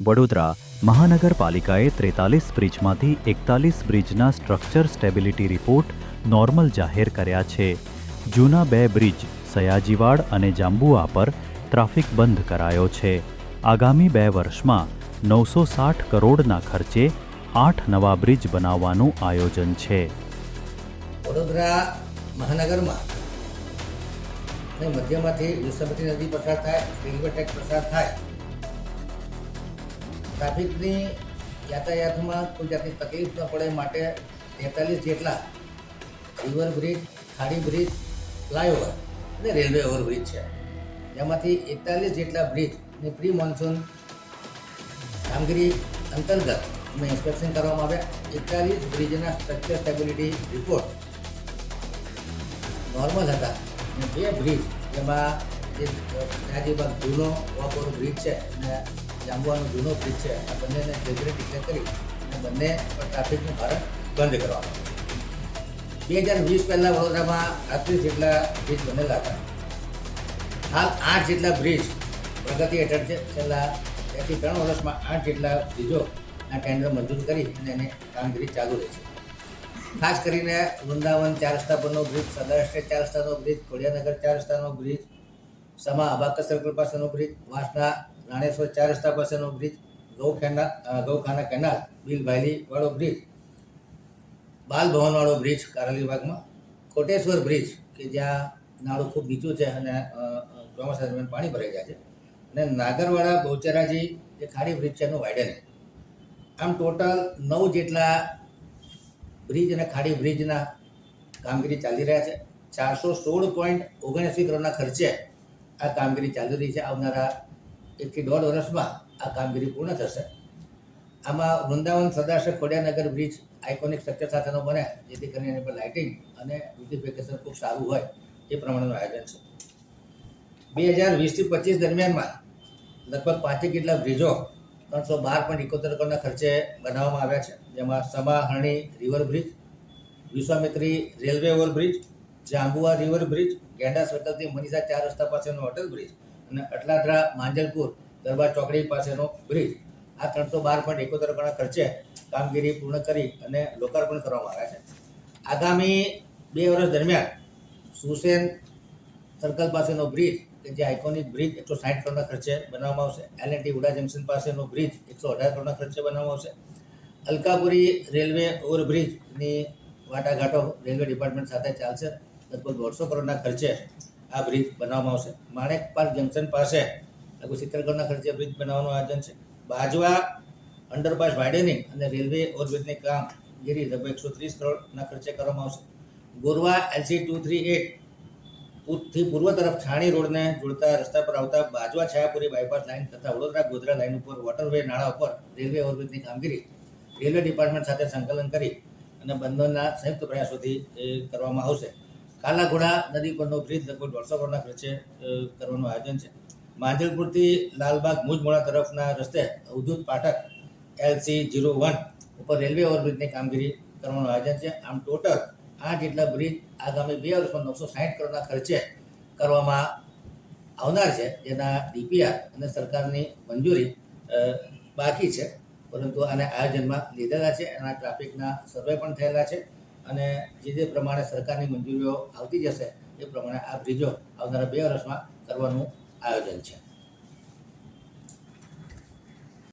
વડોદરા મહાનગરપાલિકાએ ત્રેતાલીસ બ્રિજમાંથી એકતાલીસ બ્રિજના સ્ટ્રક્ચર સ્ટેબિલિટી રિપોર્ટ નોર્મલ જાહેર કર્યા છે. જૂના બે બ્રિજ, સયાજીવાડ અને જાંબુઆ પર ટ્રાફિક બંધ કરાયો છે. આગામી બે વર્ષમાં નવસો સાઠ કરોડના ખર્ચે આઠ નવા બ્રિજ બનાવવાનું આયોજન છે. વડોદરા મહાનગરમાં મધ્યમાંથી નદી પસાર થાય, રેલવે ટ્રેક પસાર થાય ટ્રાફિકની યાતાયાતમાં કોઈ જાતની તકલીફ ન પડે માટે તેતાલીસ જેટલા રિવર બ્રિજ ખાડી બ્રિજ ફ્લાયઓવર અને રેલવે ઓવરબ્રિજ છે. જેમાંથી એકતાલીસ જેટલા બ્રિજની પ્રી મોન્સૂન કામગીરી અંતર્ગત અમે ઇન્સ્પેક્શન કરવામાં આવ્યા. એકતાલીસ બ્રિજના સ્ટ્રક્ચર સ્ટેબિલિટી રિપોર્ટ નોર્મલ હતા. અને બે બ્રિજ જેમાં જે ગાજીબાગ જૂનો વાપોર બ્રિજ છે, અને જાંબુવાનો જૂનો બ્રિજ છે. આ બંનેને રેગ્યુલેટ ડિક્લેર કરી અને બંને પર ટ્રાફિકનું ભારત બંધ કરવામાં બે હજાર વીસ પહેલાં વડોદરામાં આત્રીસ જેટલા બ્રિજ બનેલા હતા, હાલ આઠ જેટલા બ્રિજ પ્રગતિ હેઠળ છે. છેલ્લા બેથી ત્રણ વર્ષમાં આઠ જેટલા બ્રિજોના ટેન્ડર મંજૂર કરી અને એની કામગીરી ચાલુ રહી છે. ખાસ કરીને વૃંદાવન ચાર રસ્તા પરનો બ્રિજ એસ્ટેટ ચાર રસ્તાનો બ્રિજ ખોડિયાનગર ચાર રસ્તાનો બ્રિજ સમા અબાકસ સર્કલ પાસેનો બ્રિજ વાસના રાણેશ્વર ચાર રસ્તા પાસેનો બ્રિજ ગૌખાના ગૌખાના કેનાલ બિલ વાળો બ્રિજ, બાલ ભવનવાળો બ્રિજ, કારલી વિભાગમાં, કોટેશ્વર બ્રિજ, કે જ્યાં નાળું ખૂબ નીચું છે અને ચોમાસા દરમિયાન પાણી ભરાઈ જાય છે. અને નાગરવાડા બહુચરાજી જે ખાડી બ્રિજ છે એનું વાઇડનિંગ આમ ટોટલ નવ જેટલા બ્રિજ અને ખાડી બ્રિજના કામગીરી ચાલી રહ્યા છે. ચારસો સોળ પોઈન્ટ ઓગણએંસી કરોડના ખર્ચે આ કામગીરી ચાલી રહી છે. આવનારા એકથી દોઢ વર્ષમાં આ કામગીરી પૂર્ણ થશે. આમાં વૃંદાવન સદાશય ખોડિયાનગર બ્રિજ આઇકોનિક સ્ટ્રક્ચર સાથેનો બને જેથી કરીને એની પર લાઇટિંગ અને બ્યુટિફિકેશન ખૂબ સારું હોય એ પ્રમાણેનું આયોજન છે. બે હજાર વીસથી પચીસ દરમિયાનમાં લગભગ પાંચેક કેટલા બ્રિજો ત્રણસો બાર પોઈન્ટ એકોતેર કરોડના ખર્ચે બનાવવામાં આવ્યા છે. જેમાં સમાહરણી river bridge Vishwamitri railway overbridge Jambua river bridge Genda સર્કલથી Manisha ચાર રસ્તા પાસેનો હોટલ બ્રિજ અને અટલાદરા, માંજલપુર, દરબાર ચોકડી પાસેનો બ્રિજ આ ત્રણસો બાર પોઈન્ટ એકોતેર કરોડના ખર્ચે કામગીરી પૂર્ણ કરી અને લોકાર્પણ કરવામાં આવ્યા છે. આગામી બે વર્ષ દરમિયાન સુસેન સર્કલ પાસેનો બ્રિજ કે જે આઇકોનિક બ્રિજ એકસો સાઠ કરોડના ખર્ચે બનાવવામાં આવશે. એલ એન્ડ ટી ઉડા જંકશન પાસેનો બ્રિજ એકસો અઢાર કરોડના ખર્ચે બનાવવામાં આવશે. અલકાપુરી રેલવે ઓવરબ્રિજની વાટાઘાટો રેલવે ડિપાર્ટમેન્ટ સાથે ચાલશે. લગભગ દોઢસો કરોડના ખર્ચે આ બ્રિજ બનાવવામાં આવશે. માણેક પાર્ક જંકશન પાસે. લગભગ સિત્તેર કરોડના ખર્ચે બ્રિજ બનાવવાનું આયોજન છે. બાજવા, અંડરપાસ વાઇડનિંગ અને રેલવે ઓવરબ્રિજની કામગીરી લગભગ એકસો ત્રીસ કરોડના ખર્ચે કરવામાં આવશે. ગોરવા એલસી ટુ થ્રી એટથી પૂર્વ તરફ છાણી રોડને જોડતા રસ્તા પર આવતા બાજવા છાયાપુરી બાયપાસ લાઇન તથા વડોદરા ગોધરા લાઇન ઉપર વોટરવે નાળા ઉપર રેલવે ઓવરબ્રિજની કામગીરી રેલવે ડિપાર્ટમેન્ટ સાથે સંકલન કરી અને બંદરના સંયુક્ત પ્રયાસોથી કરવામાં આવશે. કાલાઘોડા નદી પરનો બ્રિજ લગભગ દોઢસો કરોડના ખર્ચે કરવાનું આયોજન છે. માંજલપુરથી લાલબાગ મુજમોડા તરફના રસ્તે Avdhoot Pathak LC zero one ઉપર રેલવે ઓવરબ્રિજની કામગીરી કરવાનું આયોજન છે. આમ ટોટલ આઠ જેટલા બ્રિજ આગામી બે વર્ષમાં નવસો સાઠ કરોડના ખર્ચે કરવામાં આવનાર છે. જેના ડીપીઆર અને સરકારની મંજૂરી બાકી છે. પરંતુ આને આયોજનમાં લીધેલા છે. એના ટ્રાફિકના સર્વે પણ થયેલા છે. અને જે જે પ્રમાણે સરકારની મંજૂરીઓ આવતી જશે, એ પ્રમાણે આ બ્રિજો આવનારા બે વર્ષમાં કરવાનું આયોજન છે.